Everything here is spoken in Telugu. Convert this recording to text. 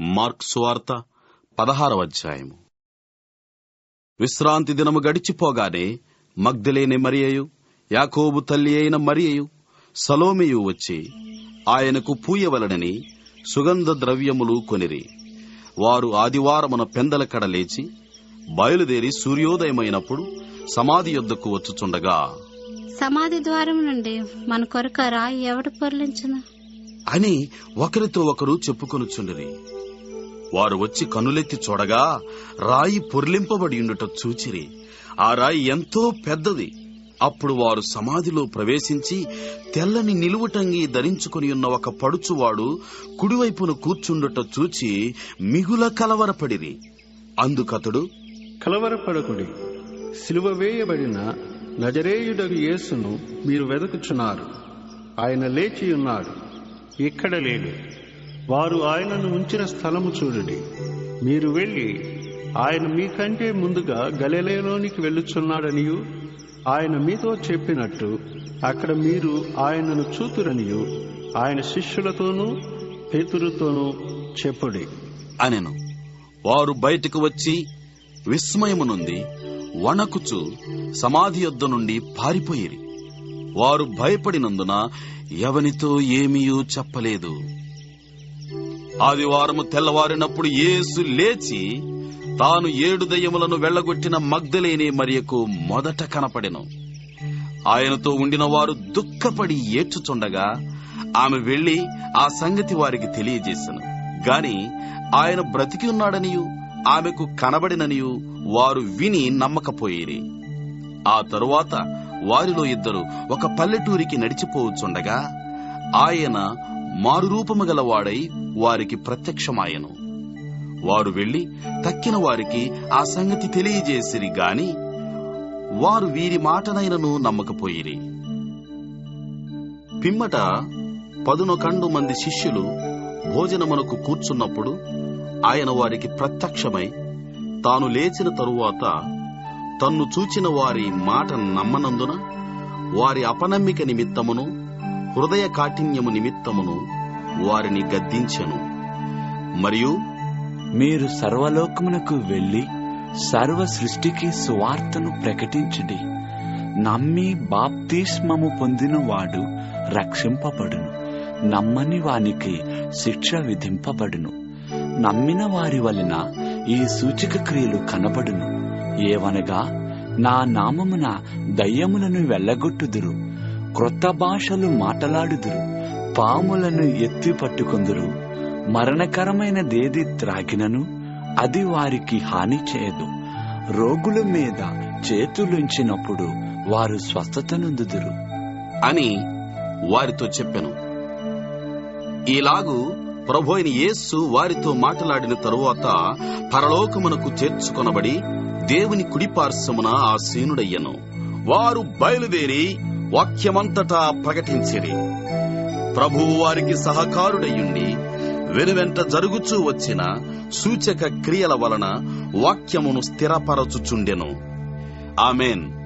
మార్క్ సువార్త పదహారవ అధ్యాయము. విశ్రాంతి దినము గడిచిపోగానే మగ్ధలేని మరియయు యాకోబు తల్లి అయిన మరియయు సలోమియు వచ్చి ఆయనకు పూయవలనని సుగంధ ద్రవ్యములు కొనిరి. వారు ఆదివారమున పెందల కడ లేచి బయలుదేరి సూర్యోదయమైనప్పుడు సమాధి యొద్దకు వచ్చుచుండగా సమాధి ద్వారం నుండి మన కొరకు రాయి ఎవడు పొర్లించును? అని ఒకరితో ఒకరు చెప్పుకొనుచుండిరి. వారు వచ్చి కనులెత్తి చూడగా రాయి పొర్లింపబడి ఉండుట చూచిరి. ఆ రాయి ఎంతో పెద్దది. అప్పుడు వారు సమాధిలో ప్రవేశించి తెల్లని నిలువుటంగి ధరించుకుని ఉన్న ఒక పడుచువాడు కుడివైపున కూర్చుండుట చూచి మిగుల కలవరపడిరి. అందుకతడు కలవరపడకుడి. సిలువ వేయబడిన నజరేయుడగు యేసును మీరు వెదకుచున్నారు. ఆయన లేచి ఉన్నాడు ఇక్కడ లేడు? వారు ఆయనను ఉంచిన స్థలము చూడండి. మీరు వెళ్ళి ఆయన మీకంటే ముందుగా గలెలయలోనికి వెళ్ళుచున్నాడనియు ఆయన మీతో చెప్పినట్టు అక్కడ మీరు ఆయనను చూతురనియు ఆయన శిష్యులతోనూ పేతురుతోనూ చెప్పుడి. అనెను వారు బయటకు వచ్చి విస్మయము నుండి వణకుచు సమాధి యొద్ద నుండి పారిపోయిరి. వారు భయపడినందున ఎవనితో ఏమీయూ చెప్పలేదు. ఆదివారము తెల్లవారినప్పుడు యేసు లేచి తాను ఏడు దయ్యములను వెళ్ళగొట్టిన మగ్ధలేని మరియకు మొదట కనపడెను. ఆయనతో ఉండిన వారు దుఃఖపడి ఏడ్చుచుండగా ఆమె వెళ్ళి ఆ సంగతి వారికి తెలియజేసెను. గాని ఆయన బ్రతికి ఉన్నాడనియు ఆమెకు కనబడిననియు వారు విని నమ్మకపోయేది. ఆ తరువాత వారిలో ఇద్దరు ఒక పల్లెటూరికి నడిచిపోవచ్చుండగా ఆయన మారురూపము గలవాడై వారికి ప్రత్యక్షమాయను. వారు వెళ్ళి తక్కిన వారికి ఆ సంగతి తెలియజేసిరి గాని వారు వీరి మాటనైనను నమ్మకపోయిరి. పిమ్మట పదునకండు మంది శిష్యులు భోజనమునకు కూర్చున్నప్పుడు ఆయన వారికి ప్రత్యక్షమై తాను లేచిన తరువాత తన్ను చూచిన వారి మాట నమ్మనందున వారి అపనమ్మిక నిమిత్తమును హృదయ కాఠిన్యము నిమిత్తమును వారిని గద్దించెను. మరియు మీరు సర్వలోకమునకు వెళ్ళి సర్వ సృష్టికి సువార్తను ప్రకటించండి. నమ్మి బాప్తిస్మము పొందినవాడు రక్షింపబడును. నమ్మని వానికి శిక్ష విధింపబడును. నమ్మిన వారి వలన ఈ సూచక క్రియలు కనబడును. ఏవనగా నా నామమున దయ్యములను వెళ్ళగొట్టుదురు. క్రొత్త భాషలు మాటలాడుదురు పాములను ఎత్తి పట్టుకొందురు. మరణకరమైనదేది త్రాగినను అది వారికి హాని చేయదు రోగుల మీద చేతులుంచినప్పుడు వారు స్వస్థతనుందుదురు. అని వారితో చెప్పెను. ఇలాగు ప్రభు అయిన యేసు వారితో మాట్లాడిన తరువాత పరలోకమునకు చేర్చుకొనబడి దేవుని కుడిపార్శ్వమున ఆసీనుడయ్యను వారు బయలుదేరి వాక్యమంతటా ప్రకటించిరి. ప్రభువు వారికి సహకారుడయ్యుండి వెనువెంట జరుగుచూ వచ్చిన సూచక క్రియల వలన వాక్యమును స్థిరపరచుచుండెను. ఆమెన్.